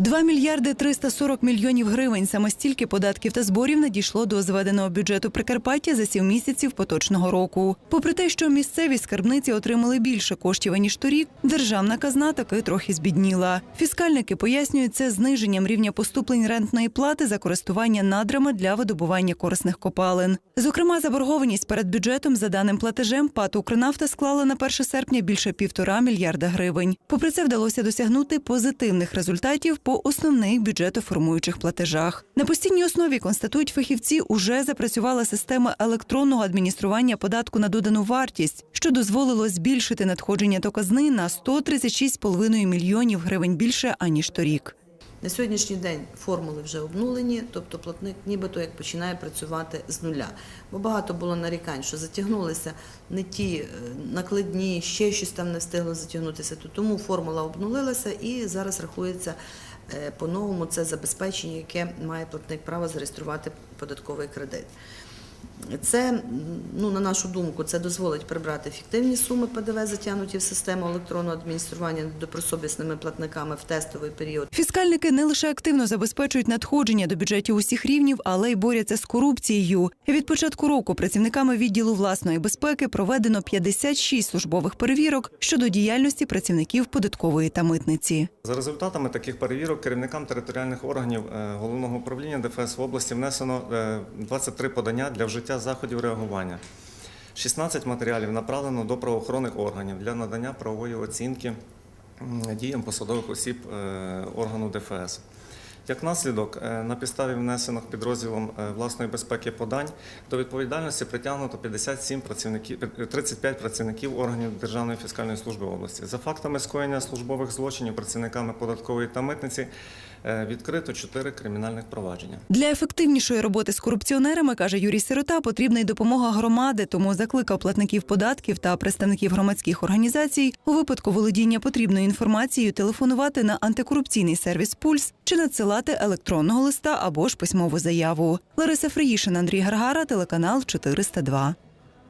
2 мільярди 340 мільйонів гривень. Саме стільки податків та зборів надійшло до зведеного бюджету Прикарпаття за сім місяців поточного року. Попри те, що місцеві скарбниці отримали більше коштів аніж торік, державна казна таки трохи збідніла. Фіскальники пояснюють це зниженням рівня поступлень рентної плати за користування надрами для видобування корисних копалин. Зокрема, заборгованість перед бюджетом за даним платежем ПАТ «Укрнафта» склала на 1 серпня більше півтора мільярда гривень. Попри це вдалося досягнути позитивних результатів по основних бюджетоформуючих платежах. На постійній основі констатують фахівці, уже запрацювала система електронного адміністрування податку на додану вартість, що дозволило збільшити надходження до казни на 136,5 мільйонів гривень більше аніж торік. На сьогоднішній день формули вже обнулені, тобто платник нібито як починає працювати з нуля. Бо багато було нарікань, що затягнулися не ті е, накладні, ще щось там не встигло затягнутися. То Тому формула обнулилася і зараз рахується е, по-новому це забезпечення, яке має платник право зареєструвати податковий кредит. Це, ну, на нашу думку, це дозволить прибрати фіктивні суми ПДВ, затягнуті в систему електронного адміністрування добросовісними платниками в тестовий період. Фіскальники не лише активно забезпечують надходження до бюджетів усіх рівнів, але й борються з корупцією. Від початку року працівниками відділу власної безпеки проведено 56 службових перевірок щодо діяльності працівників податкової та митниці. За результатами таких перевірок керівникам територіальних органів е, головного управління ДФС в області внесено е, 23 подання для вжиття заходів реагування. 16 матеріалів направлено до правоохоронних органів для надання правової оцінки діям посадових осіб е, органу ДФС. Як наслідок, е, на підставі внесених підрозділом е, власної безпеки подань до відповідальності притягнуто 57 працівників, е, 35 працівників органів Державної фіскальної служби області. За фактами скоєння службових злочинів працівниками податкової та митниці відкрито 4 кримінальних провадження. Для ефективнішої роботи з корупціонерами, каже Юрій Сирота, потрібна й допомога громади, тому закликав платників податків та представників громадських організацій у випадку володіння потрібною інформацією телефонувати на антикорупційний сервіс Пульс чи надсилати електронного листа або ж письмову заяву. Лариса Фриїшин, Андрій Гаргара, телеканал 402.